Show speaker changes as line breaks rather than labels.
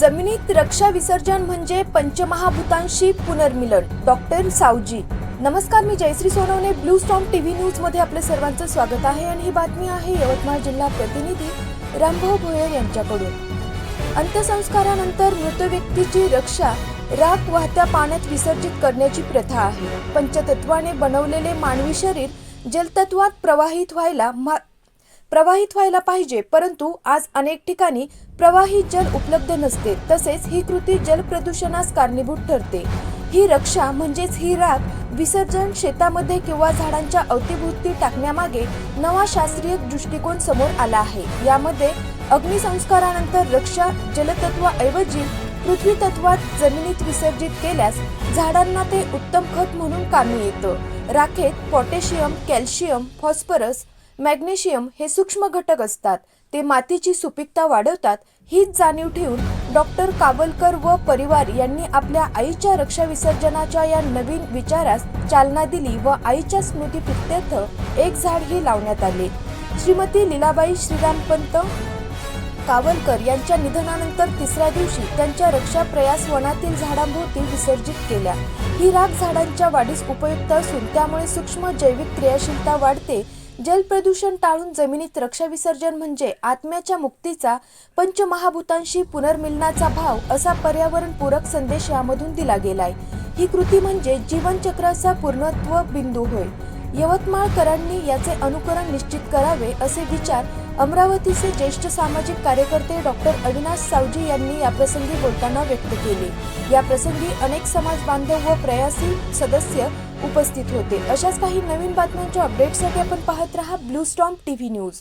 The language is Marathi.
जमिनीत रक्षा विसर्जन म्हणजे पंचमहाभूतांशी पुनर्मिलन. डॉक्टर सावजी. नमस्कार मी Jayashree Sonawane. Blue storm TV न्यूजमध्ये आपलं सर्वांचं स्वागत आहे आणि ही बातमी आहे यवतमाळ जिल्हा प्रतिनिधी रामभाऊ भोयर यांच्याकडून. अंत्यसंस्कारानंतर मृत व्यक्तीची रक्षा राख वाहत्या पाण्यात विसर्जित करण्याची प्रथा आहे. पंचतत्वाने बनवलेले मानवी शरीर जलतत्वात प्रवाहित व्हायला मा- प्रवाहित व्हायला पाहिजे परंतु आज अनेक ठिकाणी प्रवाहित जल उपलब्ध नसते. तसेच ही कृती जल प्रदूषणास कारणीभूत ठरते. ही रक्षा म्हणजेच ही राख विसर्जन शेतामध्ये किंवा झाडांच्या अवतीभोवती टाकण्यामागे नवा शास्त्रीय दृष्टिकोन समोर आला आहे. यामध्ये अग्निसंस्कारानंतर रक्षा जलतत्वाऐवजी पृथ्वी तत्वात जमिनीत विसर्जित केल्यास झाडांना ते उत्तम खत म्हणून कामी येतं. राखेत पोटॅशियम कॅल्शियम फॉस्फरस मॅग्नेशियम हे सूक्ष्म घटक असतात. ते मातीची सुपीकता वाढवतात. हीच जाणीव ठेवून डॉक्टर काबलकर व परिवार यांनी आपल्या आईच्या रक्षा विसर्जनाच्या या नवीन विचारास चालना दिली व आईच्या स्मृतीप्रित्यर्थ एक झाड हे लावण्यात आले. श्रीमती लीलाबाई श्रीरामपंत कावलकर यांच्या निधनानंतर तिसऱ्या दिवशी त्यांच्या रक्षा प्रयास वनातील झाडांभोवती विसर्जित केल्या. ही राख झाडांच्या वाढीस उपयुक्त असून त्यामुळे सूक्ष्म जैविक क्रियाशीलता वाढते जल प्रदूषण टाळून जमिनीत रक्षाविसर्जन म्हणजे आत्म्याच्या मुक्तीचा पंचमहाभूतांशी पुनर्मिलनाचा भाव असा पर्यावरण पूरक संदेश यामधून दिला गेलाय. ही कृती म्हणजे जीवनचक्राचा पूर्णत्व बिंदू होय. यवतमाळकरांनी याचे अनुकरण निश्चित करावे असे विचार अमरावतीचे ज्येष्ठ सामाजिक कार्यकर्ते डॉक्टर अविनाश सावजी यांनी याप्रसंगी बोलताना व्यक्त केले. या प्रसंगी अनेक समाज बांधव व प्रयासी सदस्य उपस्थित होते. अशाच काही नवीन बातम्यांच्या अपडेटसाठी आपण पाहत रहा ब्लू स्टॉम टीव्ही न्यूज